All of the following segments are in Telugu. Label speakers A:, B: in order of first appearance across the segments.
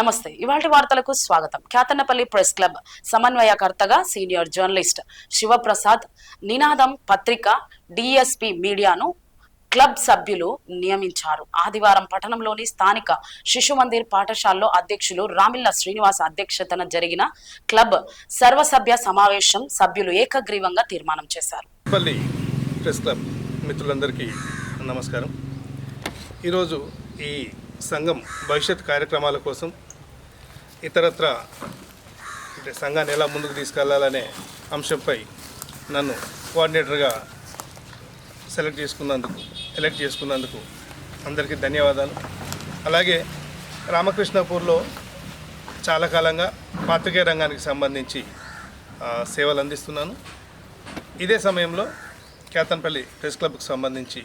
A: నమస్తే. ఇవాళ వార్తలకు స్వాగతం. ఖ్యాతన్నపల్లి ప్రెస్ క్లబ్ సమన్వయకర్తగా సీనియర్ జర్నలిస్ట్ శివప్రసాద్ నినాదం పత్రిక డిఎస్పి మీడియాను క్లబ్ సభ్యులు నియమించారు. ఆదివారం పట్టణంలోని స్థానిక శిశు మందిర్ పాఠశాలలో అధ్యక్షులు రామిల్ల శ్రీనివాస్ అధ్యక్షతన జరిగిన క్లబ్ సర్వసభ్య సమావేశం సభ్యులు ఏకగ్రీవంగా తీర్మానం చేశారు.
B: ప్రెస్ క్లబ్ మిత్రులందరికీ నమస్కారం. ఈరోజు ఈ సంఘం భవిష్యత్ కార్యక్రమాల కోసం ఇతరత్ర అంటే సంఘాన్ని ఎలా ముందుకు తీసుకెళ్ళాలనే అంశంపై నన్ను కోఆర్డినేటర్గా సెలెక్ట్ చేసుకున్నందుకు ఎలెక్ట్ చేసుకున్నందుకు అందరికీ ధన్యవాదాలు. అలాగే రామకృష్ణపూర్లో చాలా కాలంగా పాత్రికేయ రంగానికి సంబంధించి సేవలు అందిస్తున్నాను. ఇదే సమయంలో కేతన్పల్లి ప్రెస్ క్లబ్కు సంబంధించి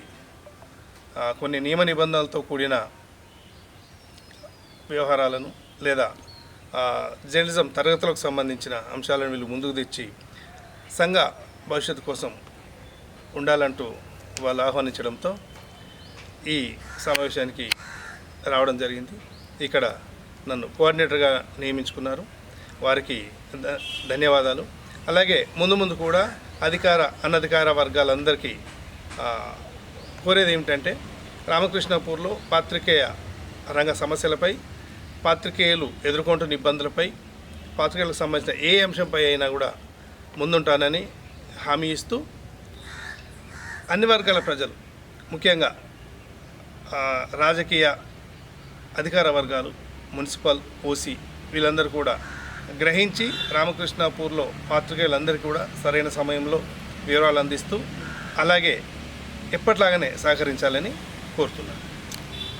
B: కొన్ని నియమ నిబంధనలతో కూడిన వ్యవహారాలను లేదా జర్నలిజం తరగతులకు సంబంధించిన అంశాలను వీళ్ళు ముందుకు తెచ్చి సంఘ భవిష్యత్తు కోసం ఉండాలంటూ వాళ్ళు ఆహ్వానించడంతో ఈ సమావేశానికి రావడం జరిగింది. ఇక్కడ నన్ను కోఆర్డినేటర్గా నియమించుకున్నారు. వారికి ధన్యవాదాలు. అలాగే ముందు ముందు కూడా అధికార అనధికార వర్గాలందరికీ కోరేది ఏమిటంటే రామకృష్ణపూర్లో పాత్రికేయ రంగ సమస్యలపై పాత్రికేయులు ఎదుర్కొంటున్న ఇబ్బందులపై పాత్రికేయులకు సంబంధించిన ఏ అంశంపై అయినా కూడా ముందుంటానని హామీ ఇస్తూ అన్ని వర్గాల ప్రజలు ముఖ్యంగా రాజకీయ అధికార వర్గాలు మున్సిపల్ ఓసీ వీళ్ళందరూ కూడా గ్రహించి రామకృష్ణాపూర్లో పాత్రికేయులందరికీ కూడా సరైన సమయంలో వివరాలు అందిస్తూ అలాగే ఎప్పట్లాగానే సహకరించాలని కోరుతున్నాను.